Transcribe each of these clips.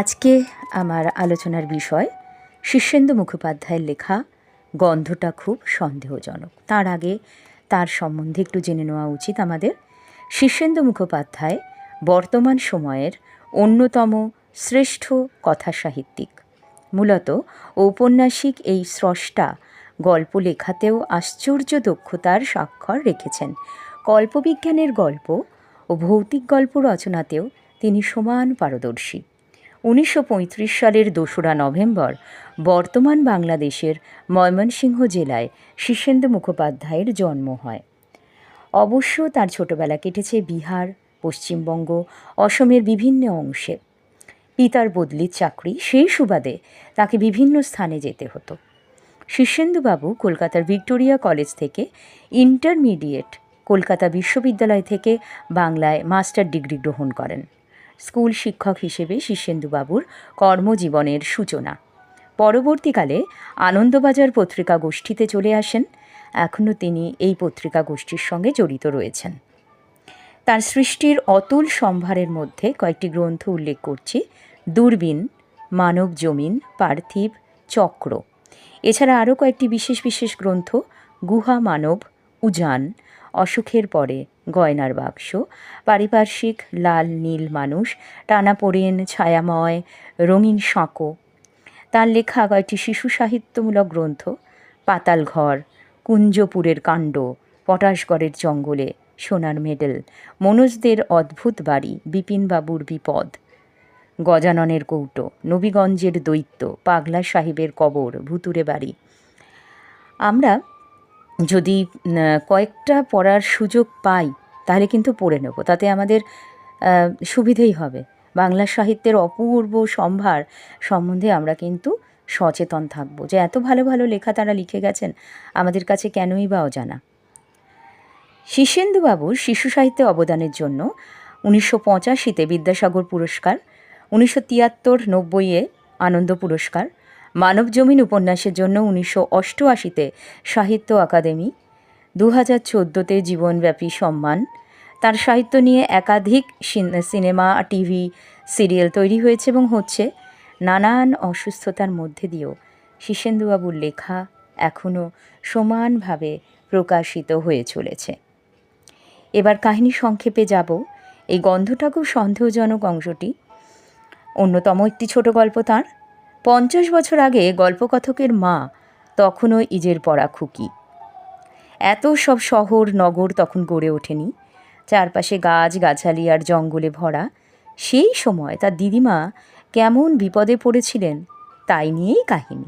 আজকে আমার আলোচনার বিষয় শীর্ষেন্দু মুখোপাধ্যায়ের লেখা গন্ধটা খুব সন্দেহজনক। তার আগে তার সম্বন্ধে একটু জেনে নেওয়া উচিত আমাদের। শীর্ষেন্দু মুখোপাধ্যায় বর্তমান সময়ের অন্যতম শ্রেষ্ঠ কথাসাহিত্যিক। মূলত ঔপন্যাসিক এই স্রষ্টা গল্প লেখাতেও আশ্চর্য দক্ষতার স্বাক্ষর রেখেছেন। কল্পবিজ্ঞানের গল্প ও ভৌতিক গল্প রচনাতেও তিনি সমান পারদর্শী। উনিশশো পঁয়ত্রিশ সালের দোসরা নভেম্বর বর্তমান বাংলাদেশের ময়মনসিংহ জেলায় শীর্ষেন্দু মুখোপাধ্যায়ের জন্ম হয়। অবশ্য তার ছোটবেলা কেটেছে বিহার, পশ্চিমবঙ্গ, অসমের বিভিন্ন অংশে। পিতার বদলির চাকরি সেই সুবাদে তাকে বিভিন্ন স্থানে যেতে হতো। শীর্ষেন্দুবাবু কলকাতার ভিক্টোরিয়া কলেজ থেকে ইন্টারমিডিয়েট কলকাতা বিশ্ববিদ্যালয় থেকে বাংলায় মাস্টার ডিগ্রি গ্রহণ করেন। স্কুল শিক্ষক হিসেবে শীর্ষেন্দুবাবুর কর্মজীবনের সূচনা। পরবর্তীকালে আনন্দবাজার পত্রিকা গোষ্ঠীতে চলে আসেন। এখনও তিনি এই পত্রিকা গোষ্ঠীর সঙ্গে জড়িত রয়েছেন। তার সৃষ্টির অতুল সম্ভারের মধ্যে কয়েকটি গ্রন্থ উল্লেখ করছি। দূরবীন, মানব জমিন, পার্থিব চক্র। এছাড়া আরও কয়েকটি বিশেষ বিশেষ গ্রন্থ, গুহা মানব, উজান, অসুখের পরে গয়নার বাক্স, পারিপার্শ্বিক লাল নীল মানুষ টানাপোড়েন ছায়াময় রঙিন সাঁকো। তার লেখা কয়েকটি শিশু সাহিত্যমূলক গ্রন্থ, পাতাল ঘর, কুঞ্জপুরের কাণ্ড, পটাশগড়ের জঙ্গলে, সোনার মেডেল, মনোজদের অদ্ভুত বাড়ি, বিপিনবাবুর বিপদ। গজাননের কৌটো, নবীগঞ্জের দৈত্য, পাগলা সাহেবের কবর, ভুতুরে বাড়ি। আমরা যদি কয়েকটা পড়ার সুযোগ পাই, তাহলে কিন্তু পড়ে নেব। তাতে আমাদের সুবিধেই হবে। বাংলা সাহিত্যের অপূর্ব সম্ভার সম্বন্ধে আমরা কিন্তু সচেতন থাকব যে এত ভালো ভালো লেখা তারা লিখে গেছেন, আমাদের কাছে কেনই বা অজানা? শীর্ষেন্দুবাবুর শিশু সাহিত্যে অবদানের জন্য উনিশশো পঁচাশিতে বিদ্যাসাগর পুরস্কার, উনিশশো তিয়াত্তর নব্বইয়ে আনন্দ পুরস্কার মানব জমিন উপন্যাসের জন্য উনিশশো অষ্টআশিতে সাহিত্য আকাদেমি দু হাজার চোদ্দোতে জীবনব্যাপী সম্মান। তার সাহিত্য নিয়ে একাধিক সিনেমা, টিভি সিরিয়াল তৈরি হয়েছে এবং হচ্ছে নানান অসুস্থতার মধ্যে দিয়েও শীর্ষেন্দুবাবুর লেখা এখনও সমানভাবে প্রকাশিত হয়ে চলেছে। এবার কাহিনী সংক্ষেপে যাব। এই গন্ধটা খুব সন্দেহজনক অংশটি। অন্যতম একটি ছোট গল্প তাঁর। পঞ্চাশ বছর আগে গল্পকথকের মা তখনও ইজের পড়া খুকি। এত সব শহর, নগর তখন গড়ে ওঠেনি। চারপাশে গাছ, গাছালি আর জঙ্গলে ভরা। সেই সময় তার দিদিমা কেমন বিপদে পড়েছিলেন তাই নিয়েই কাহিনী।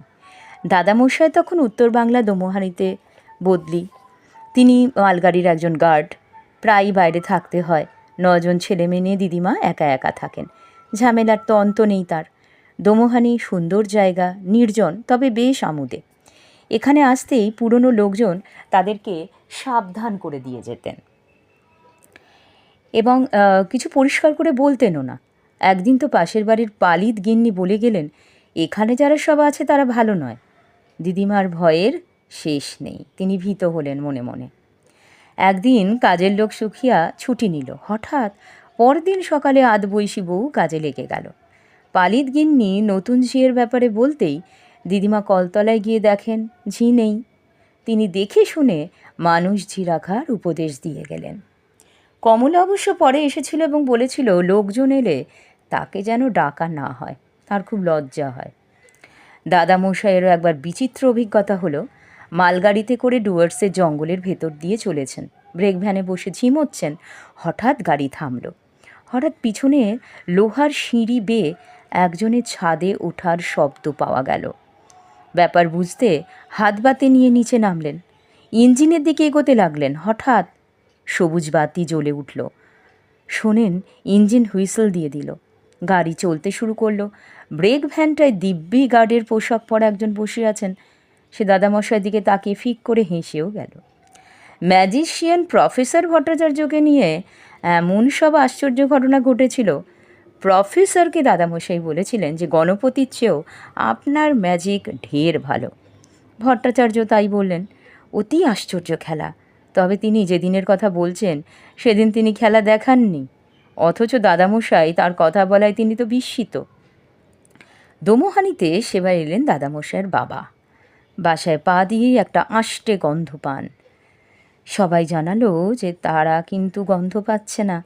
দাদামশাই তখন উত্তর বাংলা দোমোহানিতে বদলি। তিনি মালগাড়ির একজন গার্ড। প্রায়ই বাইরে থাকতে হয়। নজন ছেলে মেয়ে দিদিমা একা একা থাকেন। ঝামেলার তো অন্ত নেই তার। দোমোহানি সুন্দর জায়গা, নির্জন, তবে বেশ আমোদে। এখানে আসতেই পুরনো লোকজন তাদেরকে সাবধান করে দিয়ে যেতেন। এবং কিছু পরিষ্কার করে বলতেনও না। একদিন তো পাশের বাড়ির পালিত গিন্নি বলে গেলেন, এখানে যারা সব আছে তারা ভালো নয়। দিদিমার ভয়ের শেষ নেই। তিনি ভীত হলেন মনে মনে। একদিন কাজের লোক সুখিয়া ছুটি নিল। হঠাৎ পরদিন সকালে আধবৈশী বউ কাজে লেগে গেল। পালিত গিন্নি নতুন ঝিয়ের ব্যাপারে বলতেই দিদিমা কলতলায় গিয়ে দেখেন, ঝি নেই। তিনি দেখে শুনে মানুষ ঝি রাখার উপদেশ দিয়ে গেলেন। কমলা অবশ্য পরে এসেছিল এবং বলেছিল, লোকজন এলে তাকে যেন ডাকা না হয়, তার খুব লজ্জা হয়। দাদামশাইয়েরও একবার বিচিত্র অভিজ্ঞতা হলো, মালগাড়িতে করে ডুয়ার্সের জঙ্গলের ভেতর দিয়ে চলেছেন। ব্রেক ভ্যানে বসে ঝিমোচ্ছেন হঠাৎ গাড়ি থামল। হঠাৎ পিছনে লোহার সিঁড়ি বেয়ে একজনের ছাদে ওঠার শব্দ পাওয়া গেল। ব্যাপার বুঝতে হাত বাতে নিয়ে নিচে নামলেন। ইঞ্জিনের দিকে এগোতে লাগলেন, হঠাৎ সবুজ বাতি জ্বলে উঠল। শোনেন, ইঞ্জিন হুইসেল দিয়ে দিল। গাড়ি চলতে শুরু করল। ব্রেক ভ্যানটায় দিব্যি গার্ডের পোশাক পরা একজন বসে আছেন। সে দাদামশাই দিকে তাকিয়ে ফিক করে হেসেও গেল। ম্যাজিশিয়ান প্রফেসর ভট্টাচার্যকে নিয়ে এমন সব আশ্চর্য ঘটনা ঘটেছিল প্রফেসরকে দাদামশাই বলেছিলেন যে গণপতির চেয়েও আপনার ম্যাজিক ঢের ভালো। ভট্টাচার্য তাই বললেন, অতি আশ্চর্য খেলা। তবে তিনি যেদিনের কথা বলছেন, সেদিন তিনি খেলা দেখাননি। অথচ দাদামশাই তার কথা বলায় তিনি তো বিস্মিত। দোমোহানিতে সেবার এলেন দাদামশাইয়ের বাবা। বাসায় পা দিয়েই একটা আষ্টে গন্ধ পান। সবাই জানালো যে তারা কিন্তু গন্ধ পাচ্ছে না।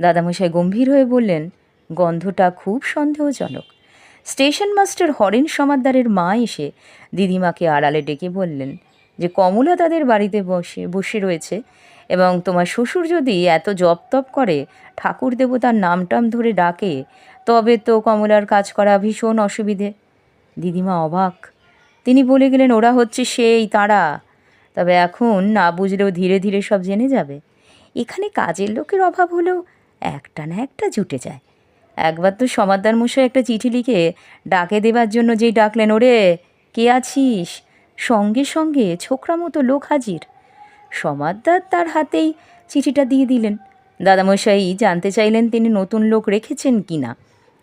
দাদামশাই গম্ভীর হয়ে বললেন গন্ধটা খুব সন্দেহজনক। স্টেশন মাস্টার হরেন সমাদ্দারের মা এসে দিদিমাকে আড়ালে ডেকে বললেন যে, কমলা তাদের বাড়িতে বসে বসে রয়েছে এবং তোমার শ্বশুর যদি এত জপ তপ করে, ঠাকুর দেবতার নামটাম ধরে ডাকে, তবে তো কমলার কাজ করা ভীষণ অসুবিধে। দিদিমা অবাক। তিনি বলে গেলেন, ওরা হচ্ছে সেই তারা। তবে এখন না বুঝলেও ধীরে ধীরে সব জেনে যাবে। এখানে কাজের লোকের অভাব হলেও একটা না একটা জুটে যায়। একবার তো সমাদ্দার মশাই একটা চিঠি লিখে ডাকে দেবার জন্য যেই ডাকলেন, ওরে, কে আছিস? সঙ্গে সঙ্গে ছোকরা মতো লোক হাজির। সমাদ্দার তার হাতেই চিঠিটা দিয়ে দিলেন। দাদামশাই, জানতে চাইলেন তিনি নতুন লোক রেখেছেন কি না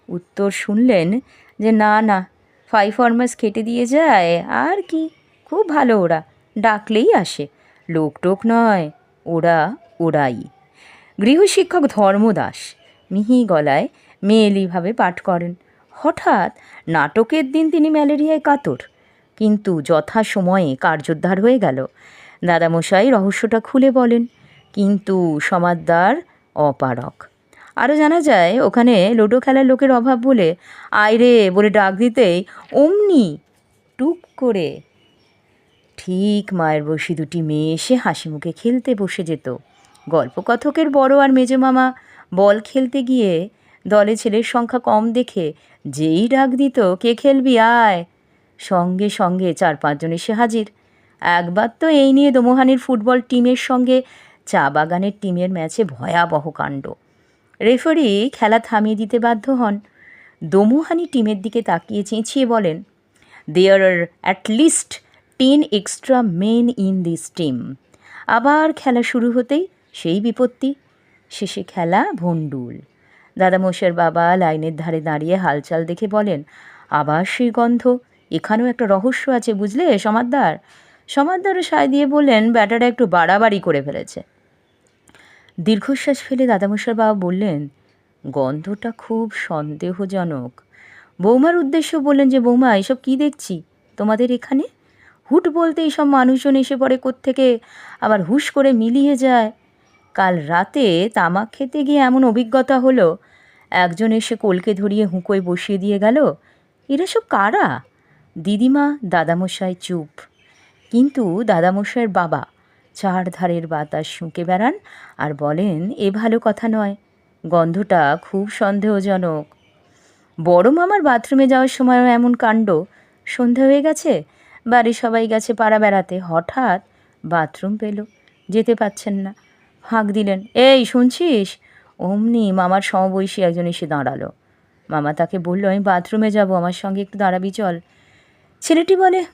উত্তর শুনলেন যে, না না ফাই ফরমাস খেটে দিয়ে যায়, আর কি, খুব ভালো ওরা, ডাকলেই আসে লোক টোক নয়, ওরা ওরাই। গৃহশিক্ষক ধর্মদাস, মিহি গলায় মেয়েলিভাবে পাঠ করেন। হঠাৎ নাটকের দিন তিনি ম্যালেরিয়ায় কাতর। কিন্তু যথা সময়ে কার্যোদ্ধার হয়ে গেল। দাদামশাই রহস্যটা খুলে বলেন, কিন্তু সমাদ্দার অপারক আরও জানা যায়, ওখানে লুডো খেলার লোকের অভাব বলে আয়রে বলে ডাক দিতেই অমনি টুক করে ঠিক মায়ের বসি দুটি মেয়ে এসে হাসি মুখে খেলতে বসে যেত। গল্পকথকের বড় আর মেজো মামা বল খেলতে গিয়ে দলে ছেলের সংখ্যা কম দেখে যেই ডাক দিত, কে খেলবি, আয়। সঙ্গে সঙ্গে চার পাঁচজন এসে হাজির। একবার তো এই নিয়ে দোমোহানির ফুটবল টিমের সঙ্গে চা বাগানের টিমের ম্যাচে ভয়াবহ কাণ্ড। রেফারি খেলা থামিয়ে দিতে বাধ্য হন। দোমোহানি টিমের দিকে তাকিয়ে চেঁচিয়ে বলেন there are at least ten extra men in this team আবার খেলা শুরু হতেই সেই বিপত্তি। শেষে খেলা ভণ্ডুল। দাদামশাইয়ের বাবা লাইনের ধারে দাঁড়িয়ে হালচাল দেখে বলেন, আবার সেই গন্ধ? এখানেও একটা রহস্য আছে বুঝলে, সমাদ্দার? সমাদ্দারও সায় দিয়ে বললেন ব্যাটাটা একটু বাড়াবাড়ি করে ফেলেছে। দীর্ঘশ্বাস ফেলে দাদামশাইয়ের বাবা বললেন, গন্ধটা খুব সন্দেহজনক। বৌমার উদ্দেশ্য বললেন যে, বৌমা, এসব কী দেখছি? তোমাদের এখানে? হুট বলতে এইসব মানুষজন এসে পড়ে কোত্থেকে? আবার হুশ করে মিলিয়ে যায়? কাল রাতে তামাক খেতে গিয়ে এমন অভিজ্ঞতা হলো। একজন এসে কোলকে ধরিয়ে হুঁকোয় বসিয়ে দিয়ে গেল, এরা সব কারা? দিদিমা, দাদামশাই চুপ। কিন্তু দাদামশাইয়ের বাবা চার ধারের বাতাস শুঁকে বেড়ান আর বলেন, এ ভালো কথা নয়, গন্ধটা খুব সন্দেহজনক। বড় মামার বাথরুমে যাওয়ার সময়ও এমন কাণ্ড। সন্ধ্যা হয়ে গেছে, বাড়ির সবাই গেছে পাড়া বেড়াতে। হঠাৎ বাথরুম পেল, যেতে পাচ্ছেন না। ফাঁক দিলেন, এই, শুনছিস? অমনি মামার সমবয়সী একজন এসে দাঁড়াল। মামা তাকে বলল, আমি বাথরুমে যাব, আমার সঙ্গে একটু দাঁড়াবি, চল। ছেলেটি বলে,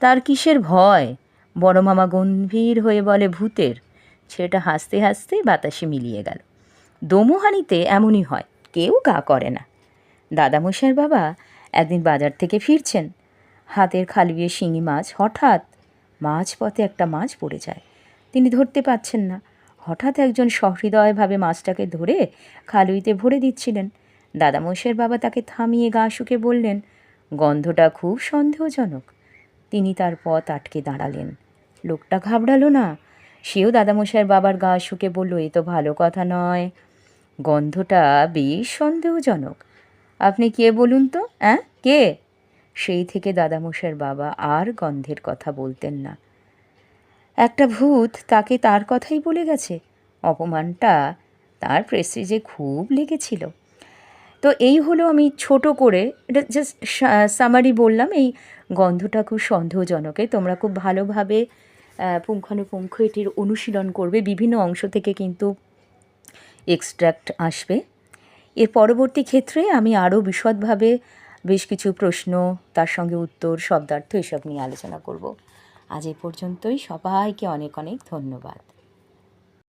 তার কিসের ভয়? বড় মামা গম্ভীর হয়ে বলে, ভূতের। ছেলেটা হাসতে হাসতে বাতাসে মিলিয়ে গেল। দমুহানিতে এমনই হয়, কেউ গা করে না। দাদামশাইয়ের বাবা একদিন বাজার থেকে ফিরছেন। হাতের খালুয়ে শিঙি মাছ, হঠাৎ মাছ পথে একটা মাছ পড়ে যায়। তিনি ধরতে পাচ্ছেন না। হঠাৎ একজন সহৃদয়ভাবে মাছটাকে ধরে খালুইতে ভরে দিচ্ছিলেন। দাদামশাইয়ের বাবা তাকে থামিয়ে গা শুকে বললেন, গন্ধটা খুব সন্দেহজনক। তিনি তার পথ আটকে দাঁড়ালেন। লোকটা ঘাবড়ালো না। সেও দাদামশাইয়ের বাবার গা শুকে বলল, এ তো ভালো কথা নয়। গন্ধটা বেশ সন্দেহজনক। আপনি কে বলুন তো, অ্যাঁ? কে? সেই থেকে দাদামশাইয়ের বাবা আর গন্ধের কথা বলতেন না। একটা ভূত তাকে তার কথাই বলে গেছে। অপমানটা তার প্রেস্টিজে খুব লেগেছিল। তো এই হলো আমি ছোট করে, এটা জাস্ট সামারি বললাম, এই গন্ধটা খুব সন্দেহজনকে। তোমরা খুব ভালোভাবে পুঙ্খানুপুঙ্খ এটির অনুশীলন করবে। বিভিন্ন অংশ থেকে কিন্তু এক্সট্র্যাক্ট আসবে। এর পরবর্তী ক্ষেত্রে আমি আরও বিশদভাবে বেশ কিছু প্রশ্ন, তার সঙ্গে উত্তর, শব্দার্থ এসব নিয়ে আলোচনা করব। আজ এই পর্যন্তই সবাইকে অনেক অনেক ধন্যবাদ।